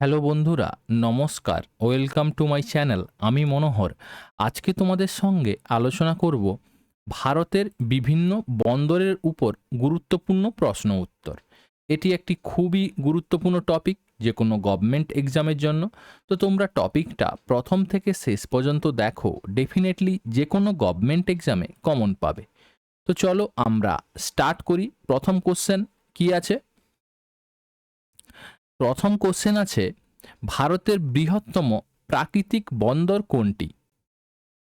Hello বন্ধুরা, নমস্কার। Welcome to my channel, আমি মনোহর। আজকে তোমাদের সঙ্গে আলোচনা করব ভারতের বিভিন্ন বন্দরের উপর গুরুত্বপূর্ণ প্রশ্ন উত্তর। এটি একটি খুবই গুরুত্বপূর্ণ টপিক যে কোনো গভর্নমেন্ট এক্সামের জন্য। তো তোমরা টপিকটা প্রথম থেকে শেষ পর্যন্ত দেখো ডেফিনেটলি যে কোনো গভর্নমেন্ট এক্সামে কমন পাবে। তো চলো আমরা স্টার্ট করি। প্রথম কোশ্চেন কি আছে? প্রথম কোশ্চেন আছে, ভারতের বৃহত্তম প্রাকৃতিক বন্দর কোনটি?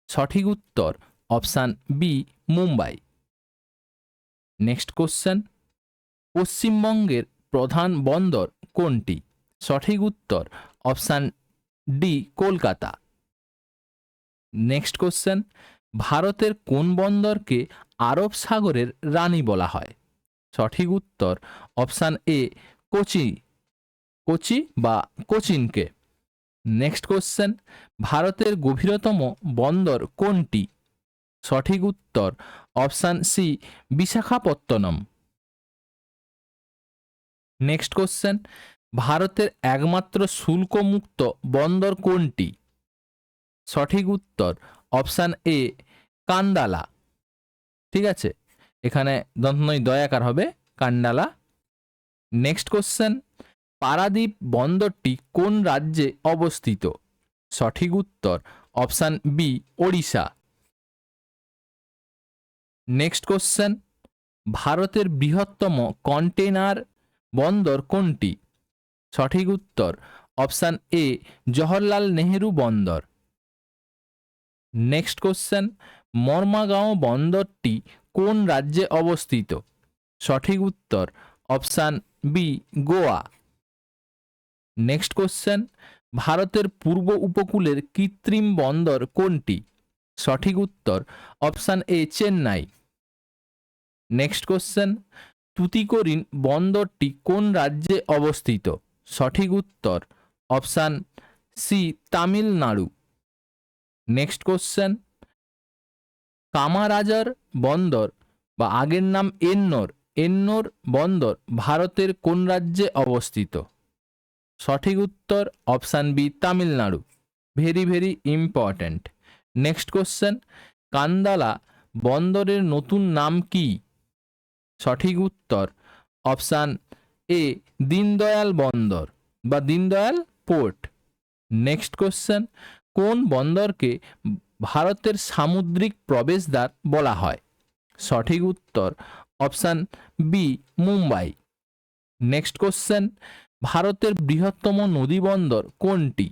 সঠিক উত্তর option B Mumbai. Next question পশ্চিমবঙ্গের প্রধান বন্দর কোনটি? সঠিক উত্তর option D Kolkata. Next question ভারতের কোন বন্দরকে আরব সাগরের রানী বলা হয়? সঠিক উত্তর অপশান এ কোচি। কোচি বা কোচিনকে। নেক্সট কোশ্চেন, ভারতের গভীরতম বন্দর কোনটি? সঠিক উত্তর, option C, Visakhapatnam. Next question, ভারতের একমাত্র শুল্কমুক্ত বন্দর কোনটি? সঠিক উত্তর, অপশান এ কান্দালা ঠিক আছে? এখানে দন্তনয় দয়াকার হবে, কান্ডালা। নেক্সট কোশ্চেন পারাদ্বীপ বন্দরটি কোন রাজ্যে অবস্থিত? সঠিক উত্তর, option B, Odisha. Next question, ভারতের বৃহত্তম কন্টেনার বন্দর কোনটি? সঠিক উত্তর, অপশান এ, জওহরলাল নেহেরু বন্দর। নেক্সট কোশ্চেন, মর্মাগাঁও বন্দরটি কোন রাজ্যে অবস্থিত? সঠিক উত্তর, option B, Goa. Next question ভারতের পূর্ব উপকূলের কৃত্রিম বন্দর কোনটি? সঠিক উত্তর option A Chennai. Next question Tuticorin বন্দরটি কোন রাজ্যে অবস্থিত? সঠিক উত্তর option C Tamil Nadu. Next question Kamarajar বন্দর বা আগের নাম এন্নোর এন্নোর বন্দর ভারতের কোন রাজ্যে অবস্থিত? সঠিক উত্তর option B, Tamil Nadu. Very very important. Next question, Kandla বন্দরের নতুন নাম কি? সঠিক উত্তর অপশান এ, দীনদয়াল বন্দর বা দীনদয়াল পোর্ট। নেক্সট কোশ্চেন, কোন বন্দরকে ভারতের সামুদ্রিক প্রবেশদ্বার বলা হয়? সঠিক উত্তর option B, Mumbai. Next question ভারতের বৃহত্তম নদীবন্দর কোনটি?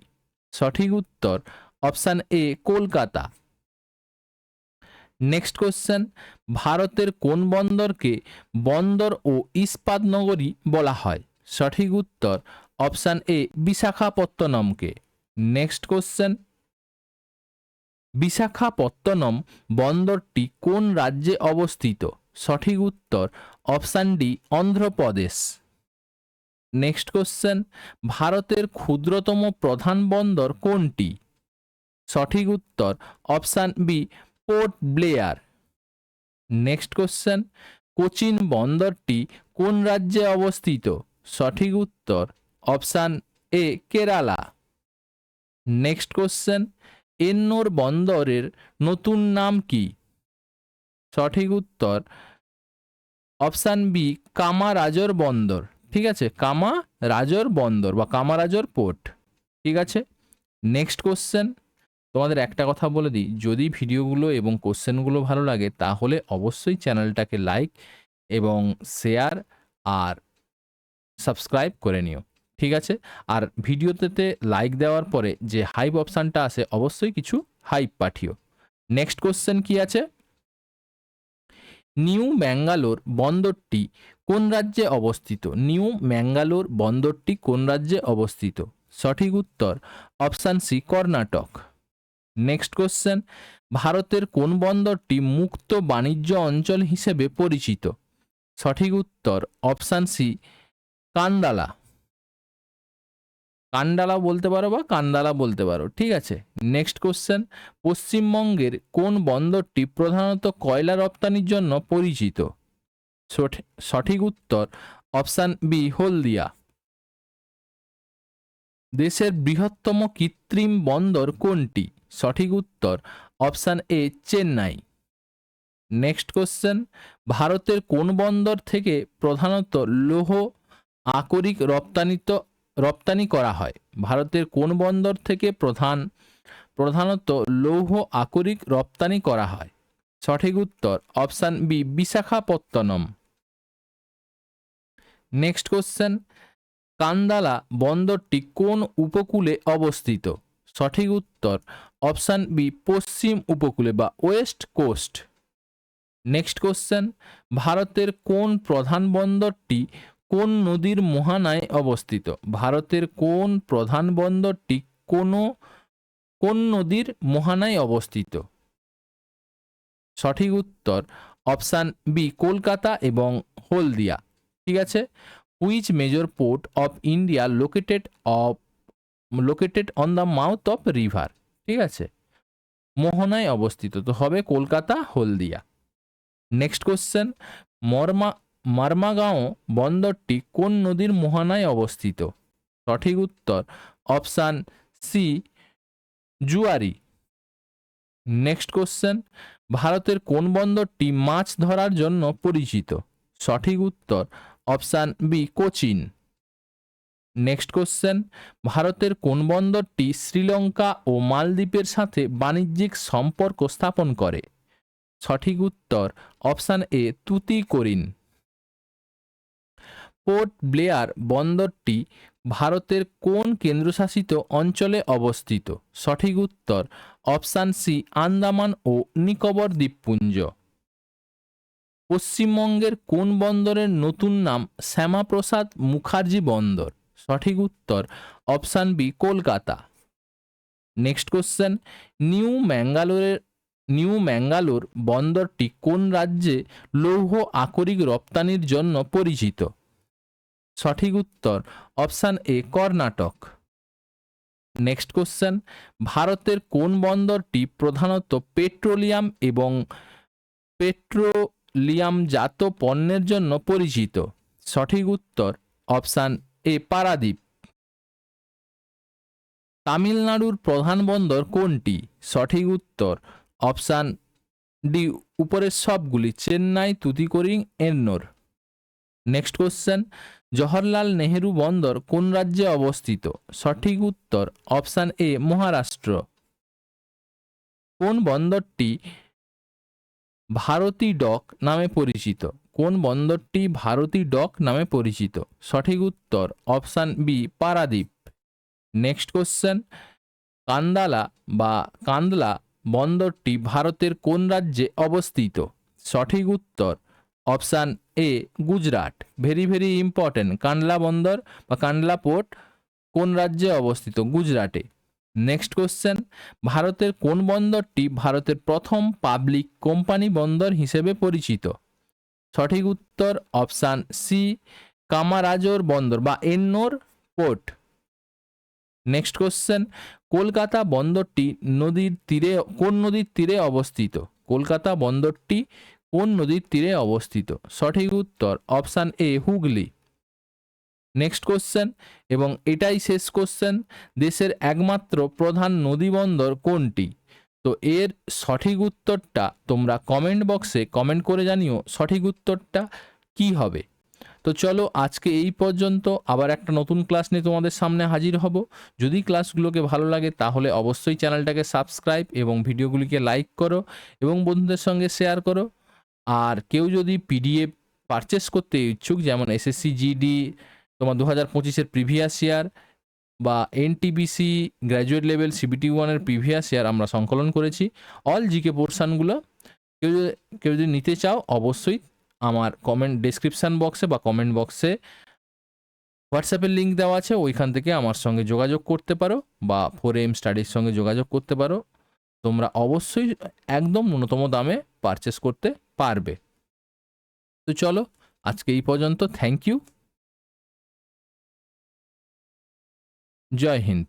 সঠিক উত্তর, option A, Kolkata. Next question ভারতের কোন বন্দরকে বন্দর ও ইস্পাত নগরী বলা হয়? সঠিক উত্তর, অপশান এ, বিশাখাপত্তনমকে। নেক্সট কোশ্চেন বিশাখাপত্তনম বন্দরটি কোন রাজ্যে অবস্থিত? সঠিক উত্তর, option D, Andhra Pradesh. Next question ভারতের ক্ষুদ্রতম প্রধান বন্দর কোনটি? সঠিক উত্তর option B Port Blair next question Cochin বন্দরটি কোন রাজ্যে অবস্থিত? সঠিক উত্তর option A Kerala. Next question Ennore বন্দরের নতুন নাম কি? সঠিক উত্তর অপশান বি কামারাজর বন্দর। ঠিক আছে? কামা রাজর বন্দর বা কামারাজর পোর্ট। ঠিক আছে? নেক্সট কোশ্চেন তোমাদের একটা কথা বলে দিই। যদি ভিডিওগুলো এবং কোশ্চেনগুলো ভালো লাগে, তাহলে অবশ্যই চ্যানেলটাকে লাইক এবং শেয়ার আর সাবস্ক্রাইব করে নিও। ঠিক আছে? আর ভিডিওতে লাইক দেওয়ার পরে যে হাইপ অপশানটা আসে অবশ্যই কিছু হাইপ পাঠিও। নেক্সট কোশ্চেন কি আছে? নিউ ব্যাঙ্গালোর বন্দরটি কোন রাজ্যে অবস্থিত? নিউ ম্যাঙ্গালোর বন্দরটি কোন রাজ্যে অবস্থিত? সঠিক উত্তর, option C, Karnataka. Next question, ভারতের কোন বন্দরটি মুক্ত বাণিজ্য অঞ্চল হিসেবে পরিচিত? সঠিক উত্তর, অপশান সি কান্দালা কান্ডালা বলতে পারো বা কান্দালা বলতে পারো, ঠিক আছে? নেক্সট কোশ্চেন, পশ্চিমবঙ্গের কোন বন্দরটি প্রধানত কয়লা রপ্তানির জন্য পরিচিত? সঠিক উত্তর অপশান বি, হলদিয়া। দেশের বৃহত্তম কৃত্রিম বন্দর কোনটি? সঠিক উত্তর option A, Chennai. Next question, ভারতের কোন বন্দর থেকে প্রধানত লৌহ আকরিক রপ্তানিত, রপ্তানি করা হয়? ভারতের কোন বন্দর থেকে প্রধান, প্রধানত লৌহ আকরিক রপ্তানি করা হয়? সঠিক উত্তর option B, Visakhapatnam. Next question Kandla বন্দরটি কোন উপকূলে অবস্থিত? সঠিক উত্তর অপশান বি পশ্চিম উপকূলে বা ওয়েস্ট কোস্ট নেক্সট কোশ্চেন ভারতের কোন প্রধান বন্দরটি কোন নদীর মোহানায় অবস্থিত? ভারতের কোন প্রধান বন্দরটি কোনো, কোন নদীর মোহানায় অবস্থিত? সঠিক উত্তর অপশান বি কলকাতা এবং হলদিয়া। ঠিক আছে? Which major port of India located of located on the mouth of river ঠিক আছে? মোহনায় অবস্থিত। তো হবে কলকাতা, হলদিয়া। নেক্সট কোশ্চেন মর্মা, মার্মাগাঁও বন্দরটি কোন নদীর মোহনায় অবস্থিত? সঠিক উত্তর, option C Zuari. Next question ভারতের কোন বন্দরটি মাছ ধরার জন্য পরিচিত? সঠিক উত্তর option B Cochin. Next question ভারতের কোন বন্দরটি শ্রীলঙ্কা ও মালদ্বীপের সাথে বাণিজ্যিক সম্পর্ক স্থাপন করে? সঠিক উত্তর, অপশান এ তুতি তুতিকোরিন। পোর্ট ব্লেয়ার বন্দরটি ভারতের কোন কেন্দ্রশাসিত অঞ্চলে অবস্থিত? সঠিক উত্তর, অপশান সি আন্দামান ও নিকোবর দ্বীপপুঞ্জ। পশ্চিমবঙ্গের কোন বন্দরের নতুন নাম শ্যামাপ্রসাদ মুখার্জি বন্দর? সঠিক উত্তর, option B, Kolkata. Next question new ম্যাঙ্গালোরের, new Mangalore বন্দরটি কোন রাজ্যে লৌহ আকরিক রপ্তানির জন্য পরিচিত? সঠিক উত্তর, option A, Karnataka. Next question ভারতের কোন বন্দরটি প্রধানত পেট্রোলিয়াম এবং পেট্রোলিয়ামজাত পণ্যের জন্য পরিচিত। সঠিক উত্তর, অপশান এ, পারাদ্বীপ। তামিলনাড়ুর প্রধান বন্দর কোনটি? সঠিক উত্তর, অপশান ডি, উপরের সবগুলি, চেন্নাই, তুতিকোরিন, এন্নোর। নেক্সট কোশ্চেন, জওহরলাল নেহেরু বন্দর কোন রাজ্যে অবস্থিত? সঠিক উত্তর, অপশান এ, মহারাষ্ট্র। কোন বন্দরটি ভারতী ডক নামে পরিচিত। কোন বন্দরটি ভারতী ডক নামে পরিচিত? সঠিক উত্তর option B, Paradip. Next question, Kandla বা কান্দলা বন্দরটি ভারতের কোন রাজ্যে অবস্থিত? সঠিক উত্তর option A, Gujarat. Very very important. Kandla বন্দর বা কান্ডলা পোর্ট কোন রাজ্যে অবস্থিত? গুজরাটে। নেক্সট কোশ্চেন ভারতের কোন বন্দরটি ভারতের প্রথম পাবলিক কোম্পানি বন্দর হিসেবে পরিচিত? সঠিক উত্তর অপশান সি কামারাজোর বন্দর বা Ennore port next question Kolkata বন্দরটি নদীর তীরে, কোন নদীর তীরে অবস্থিত? কলকাতা বন্দরটি কোন নদীর তীরে অবস্থিত? সঠিক উত্তর option A Hooghly. Next question এবং এটাই শেষ কোশ্চেন, দেশের একমাত্র প্রধান নদী বন্দর কোনটি? তো এর সঠিক উত্তরটা তোমরা কমেন্ট বক্সে কমেন্ট করে জানিও সঠিক উত্তরটা কি হবে। তো চলো আজকে এই পর্যন্ত, আবার একটা নতুন ক্লাস নিয়ে তোমাদের সামনে হাজির হব। যদি ক্লাসগুলোকে ভালো লাগে তাহলে অবশ্যই চ্যানেলটাকে সাবস্ক্রাইব এবং ভিডিওগুলিকে লাইক করো এবং বন্ধুদের সঙ্গে শেয়ার করো। আর কেউ যদি পিডিএফ পারচেস করতে ইচ্ছুক, যেমন এসএসসি জিডি তোমার দু হাজার পঁচিশের প্রিভিয়াস ইয়ার বা এনটিবিসি গ্র্যাজুয়েট লেভেল সিবিটি ওয়ানের প্রিভিয়াস ইয়ার আমরা সংকলন করেছি। অল জিকে পোর্শানগুলো কেউ যদি কেউ যদি নিতে চাও, অবশ্যই আমার কমেন্ট ডেসক্রিপশান বক্সে বা কমেন্ট বক্সে হোয়াটসঅ্যাপের লিঙ্ক দেওয়া আছে। ওইখান থেকে আমার সঙ্গে যোগাযোগ করতে পারো বা ফোর এম স্টাডির সঙ্গে যোগাযোগ করতে পারো। তোমরা অবশ্যই একদম ন্যূনতম দামে পারচেস করতে পারবে। তো চলো, আজকে এই পর্যন্ত। Thank you Joy Hind